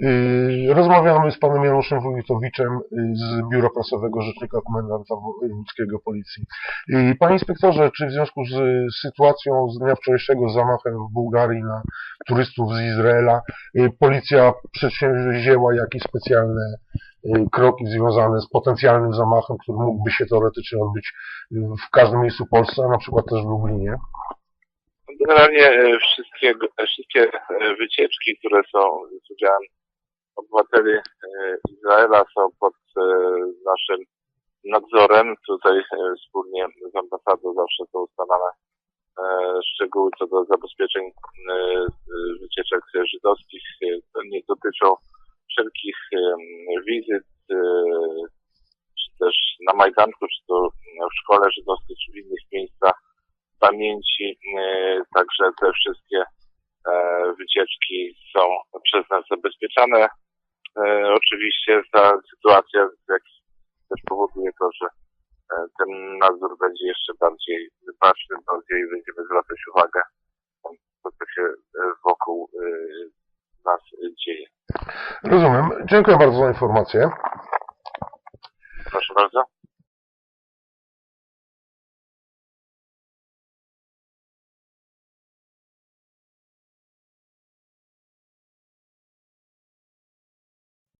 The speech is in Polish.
Yy, Rozmawiamy z panem Januszem Wójtowiczem yy, z Biura Prasowego Rzecznika Komendanta Wojewódzkiego Policji. Yy, Panie inspektorze, czy w związku z sytuacją z dnia wczorajszego z zamachem w Bułgarii na turystów z Izraela, policja przedsięwzięła jakieś specjalne kroki związane z potencjalnym zamachem, który mógłby się teoretycznie odbyć w każdym miejscu Polsce, a na przykład też w Lublinie? Generalnie e, wszystkie, wszystkie e, wycieczki, które są z udziałem obywateli e, Izraela są pod e, naszym nadzorem. Tutaj e, wspólnie z ambasadą zawsze są ustalane szczegóły co do zabezpieczeń wycieczek żydowskich. To nie dotyczą wszelkich wizyt, czy też na Majdanku, czy to w szkole żydowskiej, czy w innych miejscach pamięci. Także te wszystkie wycieczki są przez nas zabezpieczane e, oczywiście ta sytuacja też powoduje to, że e, ten nadzór będzie jeszcze bardziej wypaczny, bardziej będziemy zwracać uwagę to, co się e, wokół e, nas dzieje. Rozumiem. Dziękuję bardzo za informację. Proszę bardzo.